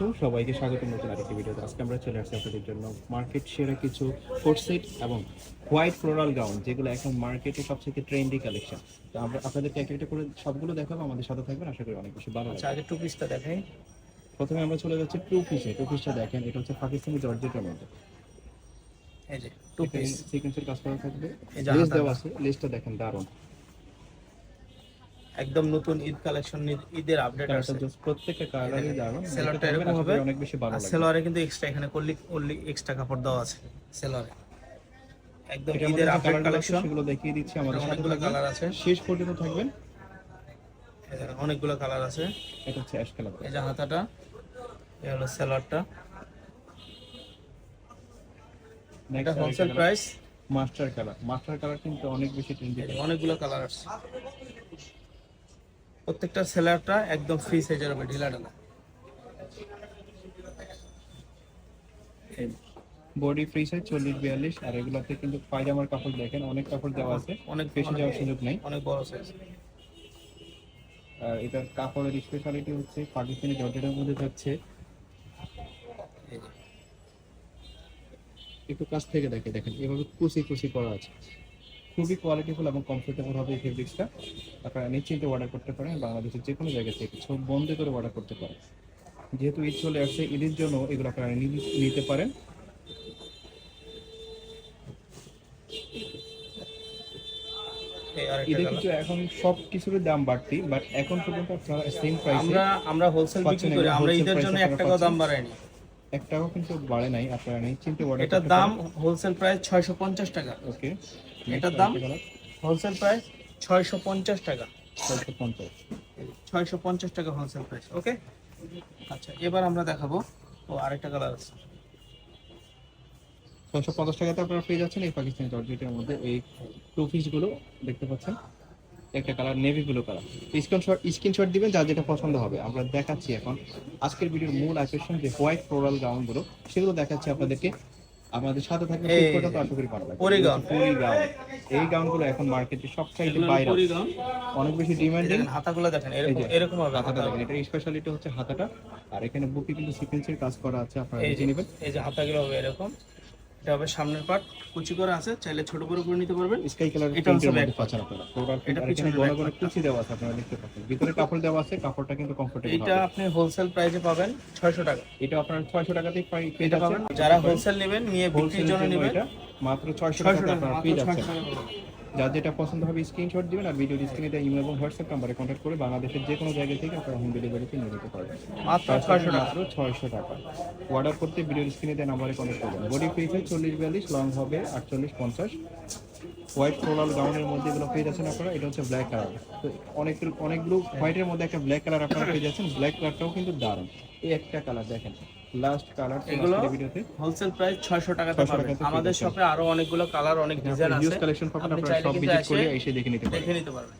আলাইকুম। সবাইকে স্বাগত। নতুন আরেকটি ভিডিওতে আজকে আমরা চলে আসছি আপনাদের জন্য মার্কেট সেরা কিছু কোট সেট এবং হোয়াইট ফ্লোরাল গাউন যেগুলো এখন মার্কেটে সবথেকে ট্রেন্ডি কালেকশন তো আমরা আপনাদেরকে একটা একটা করে সবগুলো দেখাবো আমাদের সাথে থাকবেন। আশা করি অনেক বেশি ভালো আচ্ছা আগে টু পিসটা দেখাই। প্রথমে আমরা চলে যাচ্ছি টু পিসে টু পিসটা দেখেন এটা হচ্ছে পাকিস্তানি জর্জেটের মধ্যে। এই যে টু পিস সিকোয়েন্সের কাজ করা থাকবে। এই যে লেস দেওয়া আছে। লেসটা দেখেন দারুণ। একদম নতুন ঈদ কালেকশন ঈদের আপডেট আছে প্রত্যেকটা কালারই দারুণ সেলারটা এরকম হবে। অনেক বেশি ভালো লাগবে। সেলোয়ারে কিন্তু এক্সট্রা এখানে করলি করলি এক্সট্রা কাপড় দেওয়া আছে সেলোয়ারে একদম ঈদের আপডেট কালেকশন সেগুলো দেখিয়ে দিচ্ছি আমাদের অনেকগুলো কালার আছে। শেষ পর্যন্ত থাকবেন। অনেকগুলো কালার আছে। এটা হচ্ছে অ্যাশ কালার এই যে হাতাটা এই হলো সেলোয়ারটা এটা wholesale price master colour master colour কিন্তু অনেক বেশি ট্রেন্ডি অনেকগুলো কালার আছে প্রত্যেকটা সেলারটা একদম ফ্রি সাইজের হবে ঢিলা ঢালা। বডি ফ্রি সাইজ চল্লিশ বিয়াল্লিশ আর এগুলোতে কিন্তু পায়জামার কাপড় দেখেন অনেক কাপড় দেওয়া আছে অনেক বেশি যাওয়ার সুযোগ নেই। অনেক বড় সাইজ। আর এটার কাপড়ের স্পেশালিটি হচ্ছে পাকিস্তানি জর্জেটের মধ্যে থাকছে। একটু কাছ থেকে দেখে দেখেন এভাবে কুচি কুচি করা আছে। খুবই কোয়ালিটিফুল এবং কমফোর্টেবল হবে এই ফেব্রিক্সটা আপনারা নিশ্চিন্তে অর্ডার করতে পারেন বাংলাদেশের যে কোনো জায়গা থেকে সব বন্ধ করে অর্ডার করতে পারেন। যেহেতু ঈদ চলে আসছে ঈদের জন্য এগুলো আপনারা নিতে পারেন। ঈদে কিছু এখন সব কিছুর দাম বাড়তি বাট এখন পর্যন্ত আপনারা সেম প্রাইসে আমরা আমরা হোলসেল বিক্রি করি আমরা ঈদের জন্য এক আপনারা টাকাও দাম। বাড়াইনি এক টাকাও কিন্তু বাড়ে নাই আপনারা নিশ্চিন্তে অর্ডার এটার দাম হোলসেল প্রাইস ছয়শো পঞ্চাশ টাকা। ওকে এটার দাম? হোলসেল প্রাইস ছয়শো পঞ্চাশ টাকা। ছয়শো পঞ্চাশ। ছয়শো পঞ্চাশ টাকা হোলসেল প্রাইস ওকে আচ্ছা এবার আমরা দেখাবো। ও আরেকটা কালার আছে। ছয়শো পঞ্চাশ টাকাতে আপনারা পেয়ে যাচ্ছেন এই পাকিস্তানি জর্জেটের মধ্যে এই টু গুলো দেখতে পাচ্ছেন? একটা colour navy blue colour screenshot screenshot দিবেন যা যেটা পছন্দ হবে। আমরা দেখাচ্ছি এখন। আজকের ভিডিওর মূল আকর্ষণ যে হোয়াইট ফ্লোরাল গাউনগুলো সেগুলো দেখাচ্ছি আপনাদেরকে। আমাদের সাথে থাকবে এই তো আশা করি ভালো লাগবে পরি gown। এই গাউনগুলো এখন মার্কেটে সব চাইতে বাইরে অনেক বেশি ডিমান্ডিং দেখেন হাতাগুলো দেখেন এরকম এরকম হবে হাতাটা দেখেন এটা স্পেশালিটি হচ্ছে হাতাটা। আর এখানে বুকে কিন্তু সিকোয়েন্সের কাজ করা আছে আপনারা এই দেখে যে নেবেন। এই যে হাতাগুলো হবে এরকম। এটা হবে সামনের পার্ট কুচি করে আছে চাইলে ছোট করে করে নিতে পারবেন। স্কাই কালার এটা হচ্ছে ব্যাক পাচ্ছেন আপনারা এটা এটা পিছনে বড় করে কুচি দেওয়া আছে আপনারা দেখতে পাচ্ছেন। ভিতরে কাপড় দেওয়া আছে কাপড়টা কিন্তু কমফোর্টেবল এইটা আপনি হোলসেল প্রাইসে পাবেন ছয়শো টাকা। এটা আপনারা 600 টাকাতেই পেয়ে এটা পাবেন। যারা হোলসেল নেবেন নিয়ে বিক্রির জন্য নেবেন। এটা মাত্র 600 ছয়শো টাকা আপনারা পেয়ে যাচ্ছেন। যার যেটা পছন্দ হবে স্ক্রিনশট দিবেন আর ভিডিও স্ক্রিনে দেওয়া ইমেল এবং হোয়াটসঅ্যাপ নাম্বারে কন্ট্যাক্ট করে বাংলাদেশের যে কোনো জায়গা থেকে আপনারা হোম ডেলিভারিতে নিয়ে নিতে পারবেন। মাত্র ছয়শো টাকা। মাত্র 600 টাকা। অর্ডার করতে ভিডিও স্ক্রিনে দেওয়া নাম্বারে কন্ট্যাক্ট করবেন। বডি ফিট 40 42 লং হবে 48 50 হোয়াইট ফ্লোরাল গাউনের মধ্যে এগুলো পেয়ে যাচ্ছেন আপনারা। এটা হচ্ছে ব্ল্যাক কালার তো অনেক অনেকগুলো হোয়াইটের মধ্যে একটা ব্ল্যাক কালার আপনারা পেয়ে যাচ্ছেন। ব্ল্যাক কালারটাও কিন্তু দারুণ। এই একটা কালার দেখেন। লাস্ট কালার এগুলো হোলসেল প্রাইস ছয়শো টাকাতে 600 পাবেন আমাদের শপে আরও অনেকগুলো কালার অনেক ডিজাইন আছে। আছে কালেকশন পাবেন আপনারা সব ভিজিট করে এসে দেখে নিতে পারবেন। দেখে নিতে পারবেন।